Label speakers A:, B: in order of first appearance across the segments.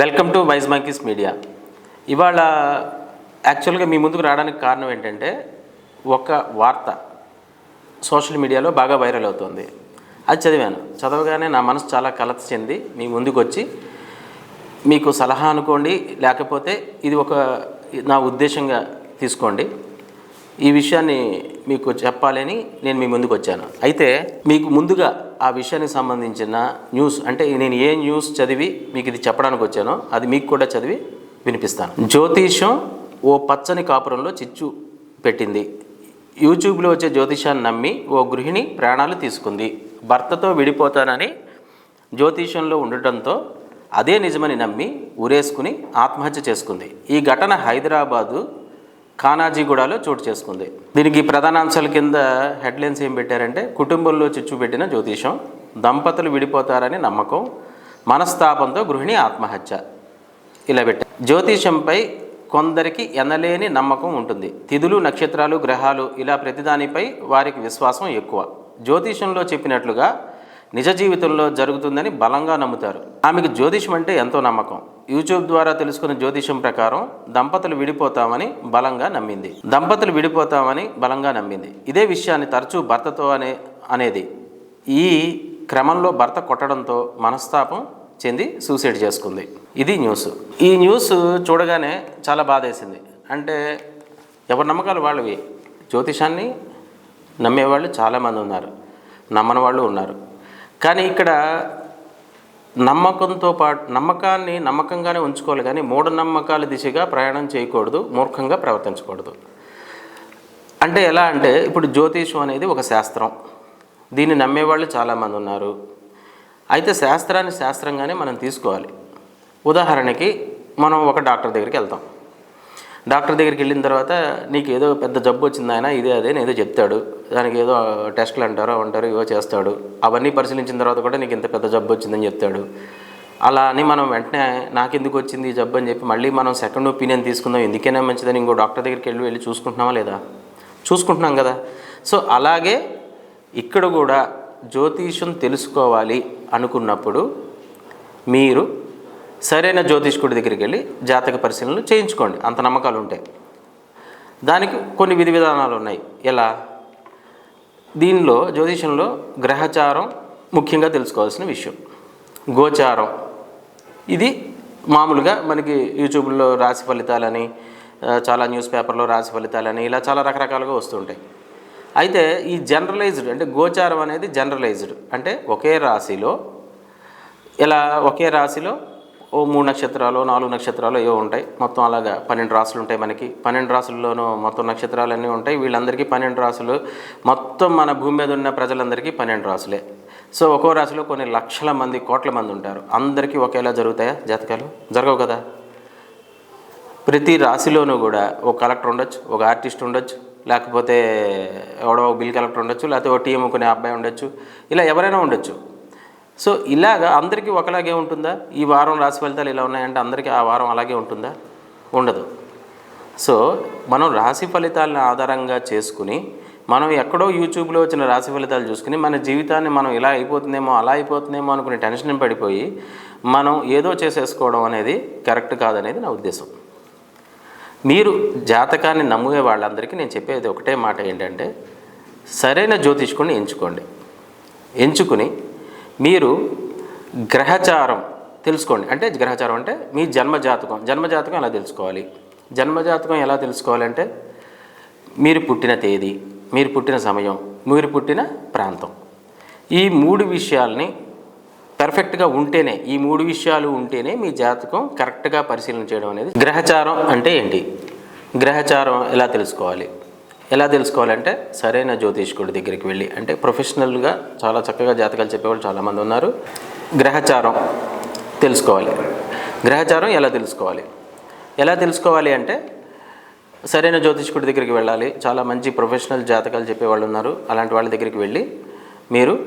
A: Welcome to wise monkeys media. ఇవాళ యాక్చువల్గా మీ ముందుకు రావడానికి కారణం ఏంటంటే ఒక వార్త సోషల్ మీడియాలో బాగా వైరల్ అవుతుంది. అది చదివాను. చదవగానే నా మనసు చాలా కలత చెంది మీ ముందుకు వచ్చి మీకు సలహా అనుకోండి లేకపోతే ఇది ఒక నా ఉద్దేశంగా తీసుకోండి. ఈ విషయాన్ని మీకు చెప్పాలని నేను మీ ముందుకు వచ్చాను. అయితే మీకు ముందుగా ఆ విషయానికి సంబంధించిన న్యూస్ అంటే నేను ఏ న్యూస్ చదివి మీకు ఇది చెప్పడానికి వచ్చానో అది మీకు కూడా చదివి వినిపిస్తాను. జ్యోతిషం ఓ పచ్చని కాపురంలో చిచ్చు పెట్టింది. యూట్యూబ్లో వచ్చే జ్యోతిషాన్ని నమ్మి ఓ గృహిణి ప్రాణాలు తీసుకుంది. భర్తతో విడిపోతానని జ్యోతిషంలో ఉండటంతో అదే నిజమని నమ్మి ఉరేసుకుని ఆత్మహత్య చేసుకుంది. ఈ ఘటన హైదరాబాదు ఖానాజీగూడలో చోటు చేసుకుంది. దీనికి ప్రధాన అంశాల కింద హెడ్లైన్స్ ఏం పెట్టారంటే కుటుంబంలో చిచ్చు పెట్టిన జ్యోతిషం దంపతులు విడిపోతారని నమ్మకం మనస్తాపంతో గృహిణి ఆత్మహత్య. ఇలా పెట్టారు. జ్యోతిషంపై కొందరికి ఎనలేని నమ్మకం ఉంటుంది. తిథులు నక్షత్రాలు గ్రహాలు ఇలా ప్రతిదానిపై వారికి విశ్వాసం ఎక్కువ. జ్యోతిషంలో చెప్పినట్లుగా నిజ జీవితంలో జరుగుతుందని బలంగా నమ్ముతారు. ఆమెకు జ్యోతిషం అంటే ఎంతో నమ్మకం. యూట్యూబ్ ద్వారా తెలుసుకున్న జ్యోతిషం ప్రకారం దంపతులు విడిపోతామని బలంగా నమ్మింది. దంపతులు విడిపోతామని బలంగా నమ్మింది. ఇదే విషయాన్ని తరచూ భర్తతో అనే అనేది ఈ క్రమంలో భర్త కొట్టడంతో మనస్తాపం చెంది సూసైడ్ చేసుకుంది. ఇది న్యూస్. ఈ న్యూస్ చూడగానే చాలా బాధేసింది. అంటే ఎవరి నమ్మకాలు వాళ్ళవి? జ్యోతిషాన్ని నమ్మేవాళ్ళు చాలామంది ఉన్నారు. నమ్మని వాళ్ళు ఉన్నారు. కానీ ఇక్కడ నమ్మకంతో పాటు నమ్మకాన్ని నమ్మకంగానే ఉంచుకోవాలి కానీ మూఢనమ్మకాల దిశగా ప్రయాణం చేయకూడదు మూర్ఖంగా ప్రవర్తించకూడదు. అంటే ఎలా అంటే ఇప్పుడు జ్యోతిషం అనేది ఒక శాస్త్రం. దీన్ని నమ్మేవాళ్ళు చాలామంది ఉన్నారు. అయితే శాస్త్రాన్ని శాస్త్రంగానే మనం తీసుకోవాలి. ఉదాహరణకి మనం ఒక డాక్టర్ దగ్గరికి వెళ్తాం. డాక్టర్ దగ్గరికి వెళ్ళిన తర్వాత నీకు ఏదో పెద్ద జబ్బు వచ్చింది ఆయన ఇదే అదే ఏదో చెప్తాడు. దానికి ఏదో టెస్టులు అంటారో అంటారు ఏవో చేస్తాడు. అవన్నీ పరిశీలించిన తర్వాత కూడా నీకు ఇంత పెద్ద జబ్బు వచ్చిందని చెప్తాడు. అలా అని మనం వెంటనే నాకెందుకు వచ్చింది ఈ జబ్బు అని చెప్పి మళ్ళీ మనం సెకండ్ ఒపీనియన్ తీసుకుందాం. ఎందుకైనా మంచిదని ఇంకో డాక్టర్ దగ్గరికి వెళ్ళి వెళ్ళి చూసుకుంటున్నామా లేదా? చూసుకుంటున్నాం కదా. సో అలాగే ఇక్కడ కూడా జ్యోతిషం తెలుసుకోవాలి అనుకున్నప్పుడు మీరు సరైన జ్యోతిష్కుడి దగ్గరికి వెళ్ళి జాతక పరిశీలనలు చేయించుకోండి. అంత నమ్మకాలు ఉంటాయి దానికి కొన్ని విధి విధానాలు ఉన్నాయి. ఎలా? దీనిలో జ్యోతిషంలో గ్రహచారం ముఖ్యంగా తెలుసుకోవాల్సిన విషయం. గోచారం. ఇది మామూలుగా మనకి యూట్యూబ్లో రాశి ఫలితాలని చాలా న్యూస్ పేపర్లో రాశి ఫలితాలని ఇలా చాలా రకరకాలుగా వస్తుంటాయి అయితే ఈ జనరలైజ్డ్ అంటే గోచారం అనేది జనరలైజ్డ్. అంటే ఒకే రాశిలో ఇలా ఒకే రాశిలో ఓ మూడు నక్షత్రాలు నాలుగు నక్షత్రాలు ఏవో ఉంటాయి. మొత్తం అలాగా పన్నెండు రాసులు ఉంటాయి మనకి. పన్నెండు రాసుల్లోనూ మొత్తం నక్షత్రాలు అన్నీ ఉంటాయి. వీళ్ళందరికీ పన్నెండు రాసులు. మొత్తం మన భూమి మీద ఉన్న ప్రజలందరికీ పన్నెండు రాసులే. సో ఒక్కో రాశిలో కొన్ని లక్షల మంది కోట్ల మంది ఉంటారు. అందరికీ ఒకేలా జరుగుతాయా జాతకాలు? జరగవు కదా? ప్రతి రాశిలోనూ కూడా ఒక కలెక్టర్ ఉండొచ్చు ఒక ఆర్టిస్ట్ ఉండొచ్చు లేకపోతే ఎవడో ఒక బిల్ కలెక్టర్ ఉండొచ్చు లేకపోతే ఒక టీఎం కొనే అబ్బాయి ఉండొచ్చు ఇలా ఎవరైనా ఉండొచ్చు. సో ఇలాగా అందరికీ ఒకలాగే ఉంటుందా? ఈ వారం రాశి ఫలితాలు ఇలా ఉన్నాయంటే అందరికీ ఆ వారం అలాగే ఉంటుందా? ఉండదు. సో మనం రాశి ఫలితాలను ఆధారంగా చేసుకుని మనం ఎక్కడో యూట్యూబ్లో వచ్చిన రాశి ఫలితాలు చూసుకుని మన జీవితాన్ని మనం ఇలా అయిపోతుందేమో అలా అయిపోతుందేమో అనుకునే టెన్షన్ పడిపోయి మనం ఏదో చేసేసుకోవడం అనేది కరెక్ట్ కాదనేది నా ఉద్దేశం. మీరు జాతకాన్ని నమ్మే వాళ్ళందరికీ నేను చెప్పేది ఒకటే మాట ఏంటంటే సరైన జ్యోతిష్కుని ఎంచుకోండి. ఎంచుకుని మీరు గ్రహచారం తెలుసుకోండి. అంటే గ్రహచారం అంటే మీ జన్మజాతకం. జన్మజాతకం ఎలా తెలుసుకోవాలి? జన్మజాతకం ఎలా తెలుసుకోవాలంటే మీరు పుట్టిన తేదీ మీరు పుట్టిన సమయం మీరు పుట్టిన ప్రాంతం. ఈ మూడు విషయాల్ని పర్ఫెక్ట్గా ఉంటేనే ఈ మూడు విషయాలు ఉంటేనే మీ జాతకం కరెక్ట్గా పరిశీలన చేయడం అనేది గ్రహచారం అంటే ఏంటి? గ్రహచారం ఎలా తెలుసుకోవాలి? ఎలా తెలుసుకోవాలంటే సరైన జ్యోతిష్కుడి దగ్గరికి వెళ్ళి అంటే ప్రొఫెషనల్గా చాలా చక్కగా జాతకాలు చెప్పేవాళ్ళు చాలామంది ఉన్నారు. గ్రహచారం తెలుసుకోవాలి. గ్రహచారం ఎలా తెలుసుకోవాలి? ఎలా తెలుసుకోవాలి అంటే సరైన జ్యోతిష్కుడి దగ్గరికి వెళ్ళాలి. చాలా మంచి ప్రొఫెషనల్ జాతకాలు చెప్పేవాళ్ళు ఉన్నారు. అలాంటి వాళ్ళ దగ్గరికి వెళ్ళి మీరు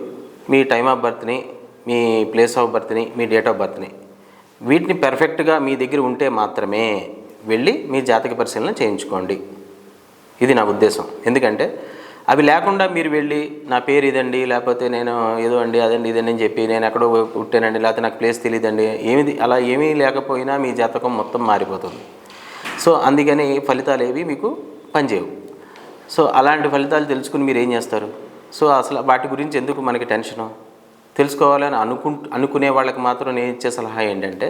A: మీ టైమ్ ఆఫ్ బర్త్ని మీ ప్లేస్ ఆఫ్ బర్త్ని మీ డేట్ ఆఫ్ బర్త్ని వీటిని పర్ఫెక్ట్గా మీ దగ్గర ఉంటే మాత్రమే వెళ్ళి మీ జాతక పరిశీలన చేయించుకోండి. ఇది నా ఉద్దేశం. ఎందుకంటే అవి లేకుండా మీరు వెళ్ళి నా పేరు ఇదండి లేకపోతే నేను ఏదో అండి అదండి ఇదండి అని చెప్పి నేను ఎక్కడో పుట్టానండి లేకపోతే నాకు ప్లేస్ తెలియదండి ఏమిది అలా ఏమీ లేకపోయినా మీ జాతకం మొత్తం మారిపోతుంది. సో అందుకని ఫలితాలు ఏవి మీకు పనిచేయవు. సో అలాంటి ఫలితాలు తెలుసుకుని మీరు ఏం చేస్తారు? సో అసలు వాటి గురించి ఎందుకు మనకి టెన్షను తెలుసుకోవాలని అనుకు అనుకునే వాళ్ళకి మాత్రం నేను ఇచ్చే సలహా ఏంటంటే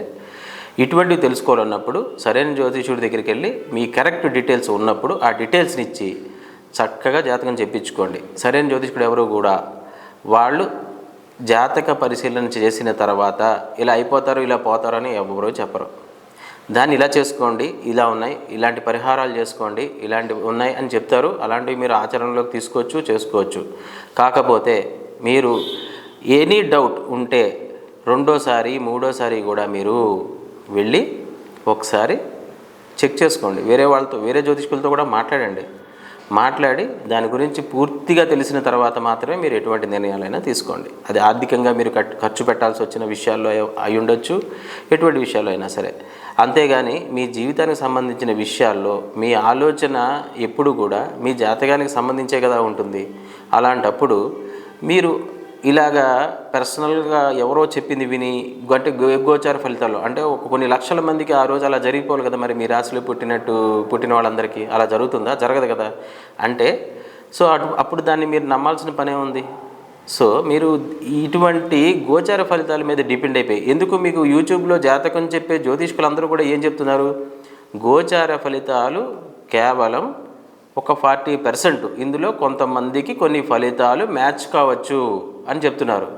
A: ఇటువంటివి తెలుసుకోవాలన్నప్పుడు సరైన జ్యోతిషుడి దగ్గరికి వెళ్ళి మీ కరెక్ట్ డీటెయిల్స్ ఉన్నప్పుడు ఆ డీటెయిల్స్ని ఇచ్చి చక్కగా జాతకం చెప్పించుకోండి. సరైన జ్యోతిషుడు ఎవరు కూడా వాళ్ళు జాతక పరిశీలన చేసిన తర్వాత ఇలా అయిపోతారు ఇలా పోతారు అని ఎవరో చెప్పరు. దాన్ని ఇలా చేసుకోండి ఇలా ఉన్నాయి ఇలాంటి పరిహారాలు చేసుకోండి ఇలాంటివి ఉన్నాయి అని చెప్తారు. అలాంటివి మీరు ఆచరణలోకి తీసుకోవచ్చు చేసుకోవచ్చు. కాకపోతే మీరు ఎనీ డౌట్ ఉంటే రెండోసారి మూడోసారి కూడా మీరు వెళ్ళి ఒకసారి చెక్ చేసుకోండి. వేరే వాళ్ళతో వేరే జ్యోతిష్కులతో కూడా మాట్లాడండి. మాట్లాడి దాని గురించి పూర్తిగా తెలిసిన తర్వాత మాత్రమే మీరు ఎటువంటి నిర్ణయాలైనా తీసుకోండి. అది ఆర్థికంగా మీరు ఖర్చు పెట్టాల్సి వచ్చిన విషయాల్లో అయి- అయి ఉండొచ్చు ఎటువంటి విషయాల్లో అయినా సరే. అంతేగాని మీ జీవితానికి సంబంధించిన విషయాల్లో మీ ఆలోచన ఎప్పుడు కూడా మీ జాతకానికి సంబంధించే కదా ఉంటుంది. అలాంటప్పుడు మీరు ఇలాగా పర్సనల్గా ఎవరో చెప్పింది విని అంటే గో- గోచార ఫలితాలు. అంటే ఒక కొన్ని లక్షల మందికి ఆ రోజు అలా జరిగిపోవాలి కదా మరి మీ రాశిలో పుట్టినట్టు పుట్టిన వాళ్ళందరికీ. అలా జరుగుతుందా? జరగదు కదా. అంటే సో అటు అప్పుడు దాన్ని మీరు నమ్మాల్సిన పనే ఉంది. సో మీరు ఇటువంటి గోచార ఫలితాల మీద డిపెండ్ అయిపోయి ఎందుకు మీకు యూట్యూబ్లో జాతకం చెప్పే జ్యోతిష్కులందరూ కూడా ఏం చెప్తున్నారు? గోచార ఫలితాలు కేవలం ఒక ఫార్టీ పర్సెంట్. ఇందులో కొంతమందికి కొన్ని ఫలితాలు మ్యాచ్ కావచ్చు అని చెప్తున్నారు.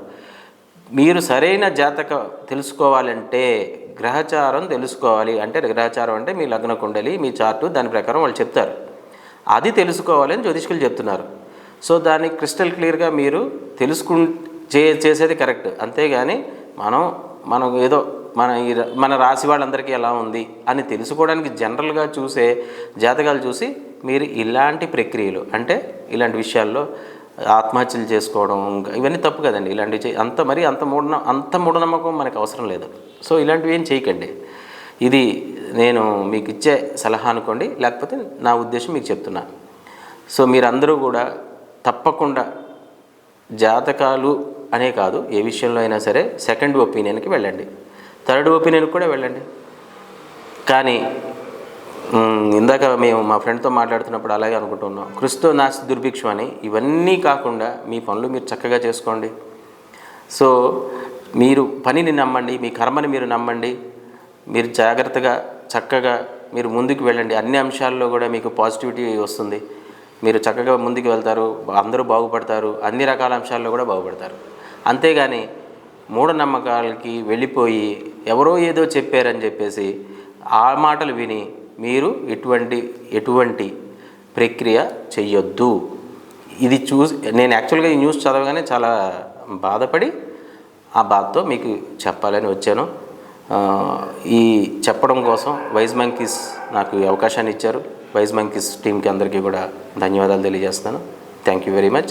A: మీరు సరైన జాతక తెలుసుకోవాలంటే గ్రహచారం తెలుసుకోవాలి. అంటే గ్రహచారం అంటే మీ లగ్న కుండలి మీ చార్టు దాని ప్రకారం వాళ్ళు చెప్తారు. అది తెలుసుకోవాలని జ్యోతిష్కులు చెప్తున్నారు. సో దాన్ని క్రిస్టల్ క్లియర్గా మీరు తెలుసుకు చే చేసేది కరెక్ట్. అంతేగాని మనం మనం ఏదో మన ఈ మన రాశి వాళ్ళందరికీ ఎలా ఉంది అని తెలుసుకోవడానికి జనరల్గా చూసే జాతకాలు చూసి మీరు ఇలాంటి ప్రక్రియలు అంటే ఇలాంటి విషయాల్లో ఆత్మహత్యలు చేసుకోవడం ఇంకా ఇవన్నీ తప్పు కదండి. ఇలాంటివి అంత మరి అంత మూఢ అంత మూఢనమ్మకం మనకు అవసరం లేదు. సో ఇలాంటివి ఏం చేయకండి. ఇది నేను మీకు ఇచ్చే సలహా అనుకోండి లేకపోతే నా ఉద్దేశం మీకు చెప్తున్నా. సో మీరందరూ కూడా తప్పకుండా జాతకాలు అనే కాదు ఏ విషయంలో అయినా సరే సెకండ్ ఒపీనియన్కి వెళ్ళండి. థర్డ్ ఒపీనియన్కి కూడా వెళ్ళండి. కానీ ఇందాక మేము మా ఫ్రెండ్తో మాట్లాడుతున్నప్పుడు అలాగే అనుకుంటున్నాం. క్రిస్తో నాస్తి దుర్భిక్షం అని ఇవన్నీ కాకుండా మీ పనులు మీరు చక్కగా చేసుకోండి. సో మీరు పనిని నమ్మండి మీ కర్మని మీరు నమ్మండి. మీరు జాగ్రత్తగా చక్కగా మీరు ముందుకు వెళ్ళండి. అన్ని అంశాల్లో కూడా మీకు పాజిటివిటీ వస్తుంది. మీరు చక్కగా ముందుకు వెళ్తారు అందరూ బాగుపడతారు అన్ని రకాల అంశాల్లో కూడా బాగుపడతారు. అంతేగాని మూఢనమ్మకాలకి వెళ్ళిపోయి ఎవరో ఏదో చెప్పారని చెప్పేసి ఆ మాటలు విని మీరు ఎటువంటి ఎటువంటి ప్రక్రియ చెయ్యొద్దు. ఇది చూసి నేను యాక్చువల్గా ఈ న్యూస్ చదవగానే చాలా బాధపడి ఆ బాధతో మీకు చెప్పాలని వచ్చాను. ఈ చెప్పడం కోసం వైజ్ మంకీస్ నాకు అవకాశాన్ని ఇచ్చారు. వైజ్ మంకీస్ టీంకి అందరికీ కూడా ధన్యవాదాలు తెలియజేస్తున్నాను. Thank you very much